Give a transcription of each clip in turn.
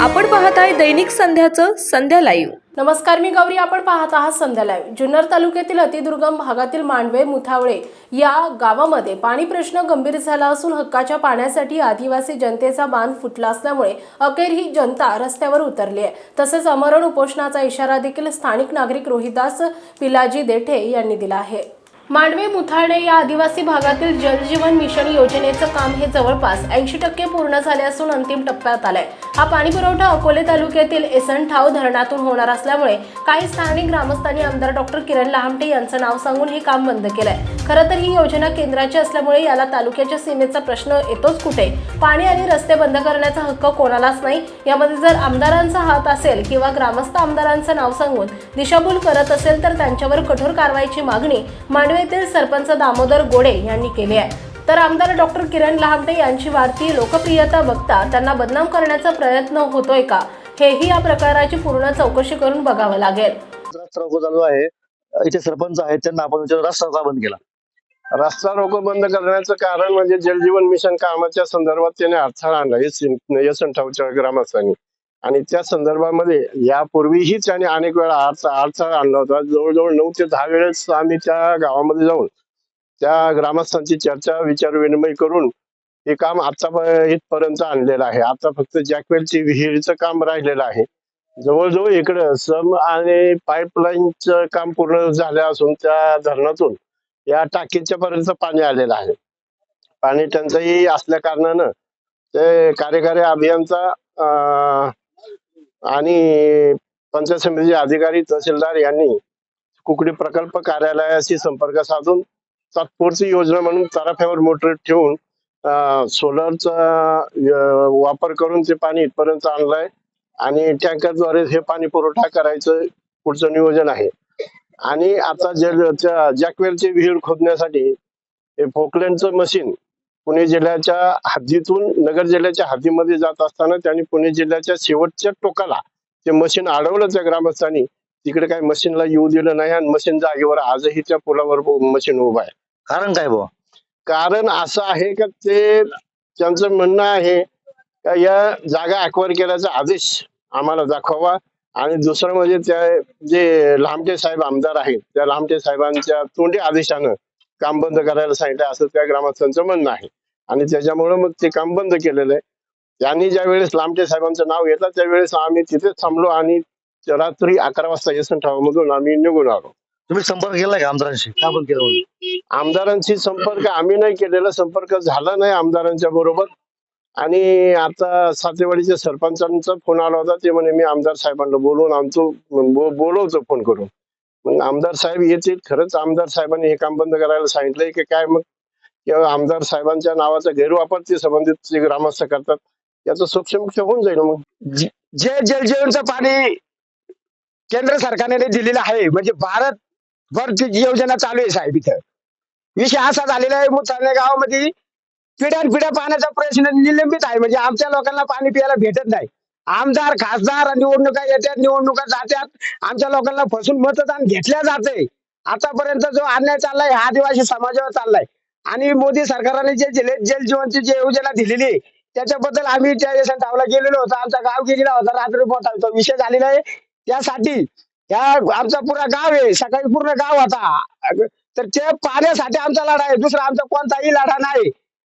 आपण पाहत आहे दैनिक संध्याचं संध्या लाईव्ह. नमस्कार मी गौरी. आपण पाहत आहात संध्या लाईव्ह. जुन्नर तालुक्यातील अतिदुर्गम भागातील मांडवे मुथावळे या गावामध्ये पाणी प्रश्न गंभीर झाला असून हक्काच्या पाण्यासाठी आदिवासी जनतेचा बांध फुटला असल्यामुळे अखेर ही जनता रस्त्यावर उतरली आहे. तसेच अमरण उपोषणाचा इशारा देखील स्थानिक नागरिक रोहिदास पिलाजी देठे यांनी दिला आहे. मांडवे मुथाळे या आदिवासी भागातील जलजीवन मिशन योजनेचं काम हे जवळपास ऐंशी टक्के पूर्ण झाले असून अंतिम टप्प्यात आलंय. हा पाणी पुरवठा अकोले तालुक्यातील एसनठाव धरणातून होणार असल्यामुळे काही स्थानिक ग्रामस्थांनी आमदार डॉक्टर किरण लहामटे यांचं नाव सांगून हे काम बंद केलंय. खरं तर ही योजना केंद्राची असल्यामुळे याला तालुक्याच्या सीमेचा प्रश्न येतोच कुठे? पाणी आणि रस्ते बंद करण्याचा हक्क कोणालाच नाही. यामध्ये जर आमदारांचा हात असेल किंवा ग्रामस्थ आमदारांचं नाव सांगून दिशाभूल करत असेल तर त्यांच्यावर कठोर कारवाईची मागणी मांडवे येथील सरपंच दामोदर गोडे यांनी केली आहे. तर आमदार डॉक्टर किरण लहामटे यांची वाढती लोकप्रियता बघता त्यांना बदनाम करण्याचा प्रयत्न होतोय का? हेही या प्रकाराची पूर्ण चौकशी करून बघावं लागेल. रस्ता रोको चालू आहे. इथे सरपंच आहेत त्यांना आपण विचारू रस्ता का बंद केला? रस्ता रोको बंद करण्याचं कारण म्हणजे जलजीवन मिशन कामाच्या संदर्भात त्याने अडथळा आणला. यसंठावच्या ग्रामस्थांनी. आणि त्या संदर्भामध्ये यापूर्वीहीच आणि अनेक वेळा अडथळा अडथळा आणला होता. जवळजवळ नऊ ते दहा वेळेस आम्ही त्या गावामध्ये जाऊन त्या ग्रामस्थांची चर्चा विचार विनिमय करून हे काम आता इथपर्यंत आणलेलं आहे. आता फक्त जॅकवेलची विहिरीचं काम राहिलेलं आहे. जवळजवळ इकडं सम आणि पाईपलाईनचं काम पूर्ण झालं असून त्या धरणातून या टाकीच्या पर्यंत पाणी आलेलं आहे. पाणी टंचाई असल्या कारणानं ते कार्यकारी अभियंता अं, आणि पंचायत समितीचे अधिकारी तहसीलदार यांनी कुकडी प्रकल्प कार्यालयाशी संपर्क साधून तात्पुरती योजना म्हणून तराफ्यावर मोटर ठेवून सोलरचा वापर करून ते पाणी इथपर्यंत आणलंय आणि टँकरद्वारे हे पाणी पुरवठा करायचं पुढचं नियोजन आहे आणि आता जल त्या जॅकवेलची विहीर खोदण्यासाठी हे पोकलँडचं मशीन पुणे जिल्ह्याच्या हद्दीतून नगर जिल्ह्याच्या हद्दीमध्ये जात असताना त्यांनी पुणे जिल्ह्याच्या शेवटच्या टोकाला ते मशीन अडवलं त्या ग्रामस्थांनी तिकडे काही मशीनला येऊ दिलं नाही आणि मशीन जागेवर आजही त्या पुलावर मशीन उभं आहे. कारण काय बुवा? कारण असं आहे का ते त्यांचं म्हणणं आहे का या जागा अक्वायर केल्याचा आदेश आम्हाला दाखवावा आणि दुसरं म्हणजे त्या जे लामटे साहेब आमदार आहेत त्या लामटे साहेबांच्या तोंडी आदेशानं काम बंद करायला सांगितलं असं त्या ग्रामस्थांचं म्हणणं आहे. आणि त्याच्यामुळे मग ते काम बंद केलेलं आहे. त्यांनी ज्या वेळेस लामटे साहेबांचं नाव येतं त्यावेळेस आम्ही तिथेच थांबलो आणि रात्री अकरा वाजता यशवंत मधून आम्ही निघून आलो. तुम्ही संपर्क केलाय का आमदारांशी? का बंद केलं म्हणून? आमदारांशी संपर्क आम्ही नाही केलेला संपर्क झाला नाही आमदारांच्या बरोबर. आणि आता सातेवाडीच्या सरपंचांचा फोन आला होता ते म्हणे मी आमदार साहेबांना बोलवून आमचं बो- बोलवतो फोन करून. मग आमदार साहेब येतील खरंच आमदार साहेबांनी हे काम बंद करायला सांगितलंय की काय मग? किंवा आमदार साहेबांच्या नावाचा गैरवापर ते संबंधित जे ग्रामस्थ करतात याचं सूक्ष्म होऊन जाईल मग? जे जलजीवनचं पाणी केंद्र सरकारने दिलेलं आहे म्हणजे भारत भर ती योजना चालू आहे साहेब इथं. विषय असा झालेला आहे मुसाने गावामध्ये पिढ्यान पिढ्या पाण्याचा प्रश्न निलंबित आहे म्हणजे आमच्या लोकांना पाणी प्यायला भेटत नाही. आमदार खासदार निवडणुका येतात निवडणुका जातात आमच्या लोकांना फसून मतदान घेतल्या जाते आतापर्यंत जो अन्याय चाललाय हा आदिवासी समाजावर चाललाय. आणि मोदी सरकारने जे जल जीवनची जी योजना दिलेली त्याच्याबद्दल आम्ही त्या यशवंतरावला गेलेलो होतो. आमचा गाव गेलेला होता रात्री मोठा विषय झालेला आहे. त्यासाठी या आमचा पुरा गाव आहे. सकाळी पूर्ण गाव होता. तर ते पाण्यासाठी आमचा लढा आहे. दुसरा आमचा कोणताही लढा नाही.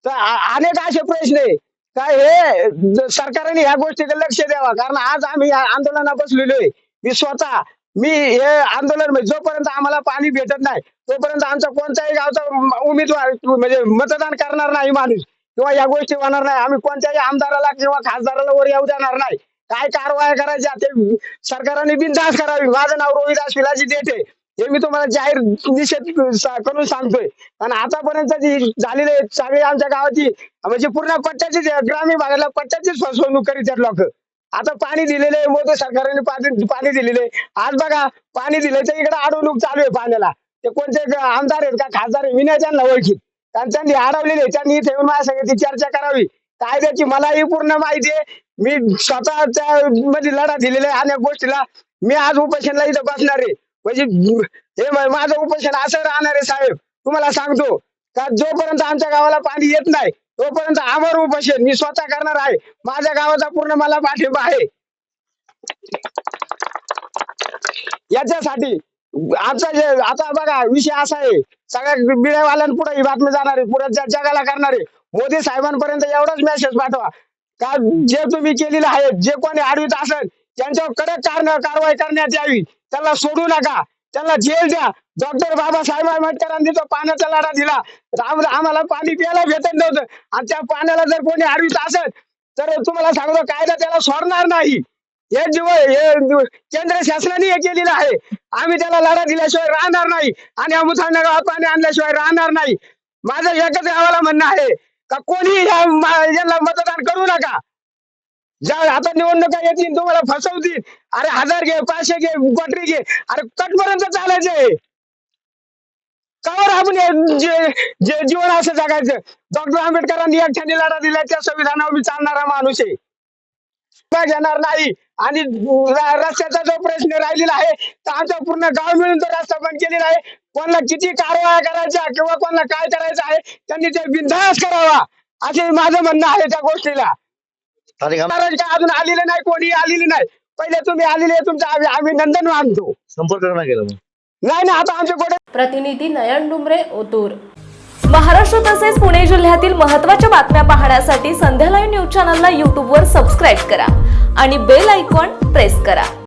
तर अनेक असे प्रश्न आहे. काय हे सरकारने ह्या गोष्टीकडे लक्ष द्यावा. कारण आज आम्ही या आंदोलनात बसलेलो आहे. मी स्वतः मी हे आंदोलन म्हणजे जोपर्यंत आम्हाला पाणी भेटत नाही तोपर्यंत आमचा कोणत्याही गावचा उमेदवार म्हणजे मतदान करणार नाही माणूस. किंवा या गोष्टी होणार नाही. आम्ही कोणत्याही आमदाराला किंवा खासदाराला वर येऊ देणार नाही. काय कारवाया करायच्या ते सरकारने बिनधास्त करावी. माझं नाव रोहिदास विलाजी देठे. हे मी तुम्हाला जाहीर निषेध करून सांगतोय. आणि आतापर्यंत जी झालेली सगळी आमच्या गावाची म्हणजे पूर्ण पट्ट्याची ग्रामीण भागाला पट्ट्याचीच फसवणूक करीत आहेत लोक. आता पाणी दिलेले आहे मोदी सरकारने पाणी पाणी दिलेले आहे. आज बघा पाणी दिलंय तर इकडे अडवणूक चालू आहे पाण्याला. ते कोणते आमदार आहेत का खासदार आहे मी नाही त्यांना ओळखीत. कारण त्यांनी अडवलेले आहे. त्यांनी इथे येऊन माझ्या सगळ्याची चर्चा करावी. कायद्याची मलाही पूर्ण माहिती आहे. मी स्वतःच्या मध्ये लढा दिलेला आहे अनेक गोष्टीला. मी आज उपोषणला इथं बसणार आहे. म्हणजे हे माझं उपोषण असं राहणार आहे साहेब. तुम्हाला सांगतो का जोपर्यंत आमच्या गावाला पाणी येत नाही तोपर्यंत आमर उपाशी मी स्वतः करणार आहे. माझ्या गावाचा पूर्ण मला पाठिंबा आहे. याच्यासाठी आमचा जे आता बघा विषय असा आहे. सगळ्या बिड्यावाल्यांपुढे ही बातमी जाणार आहे. पुढे जगाला करणार आहे. मोदी साहेबांपर्यंत एवढाच मेसेज पाठवा. का जे तुम्ही केलेलं आहे जे कोणी आडवीत असेल त्यांच्यावर कडक कारवाई करण्यात यावी. त्याला सोडू नका. त्याला जेल द्या. डॉक्टर बाबासाहेब आंबेडकरांनी तो पाण्याचा लढा दिला. आम- आम्हाला पाणी प्यायला भेटत नव्हतं. आणि त्या पाण्याला जर कोणी आडवीत असेल तर तुम्हाला सांगतो कायदा त्याला सोडणार नाही. हे जीव हे केंद्र शासनाने हे केलेलं आहे. आम्ही त्याला लढा दिल्याशिवाय राहणार नाही. आणि अमुथांना गावात पाणी आणल्याशिवाय राहणार नाही. माझं एकच गावाला म्हणणं आहे का कोणी या यांना मतदान करू नका. ज्या आता निवडणुका येतील तुम्हाला फसवतील. अरे हजार घे पाचशे घे कोटरी घे. अरे कटपर्यंत चालायचंय. कवर आपण जे जे जीवन असं जगायचं. डॉक्टर आंबेडकरांनी एकट्याने लढा दिला त्या संविधानावर मी चालणारा माणूस आहे. घेणार नाही. आणि रस्त्याचा जो प्रश्न राहिलेला आहे तर आमचा पूर्ण गाव मिळून तो रस्ता बंद केलेला आहे. कोणाला किती कारवाया करायच्या किंवा कोणाला काय करायचं आहे त्यांनी ते बिनधास्त करावा. असे माझं म्हणणं आहे त्या गोष्टीला. अजून आलेले नाही कोणी आलेले नाही. पहिले तुम्ही आलेले तुमचं आम्ही अभिनंदन मानतो संपर्क नाही केला मग. नाही ना आता आमचे गोडे प्रतिनिधी नयन डुमरे ओतूर. महाराष्ट्र तसेच पुणे जिल्ह्यातील महत्त्वाच्या बातम्या पाहण्यासाठी संध्या लाईव्ह न्यूज चॅनलला यूट्यूबवर सबस्क्राईब करा आणि बेल आयकॉन प्रेस करा.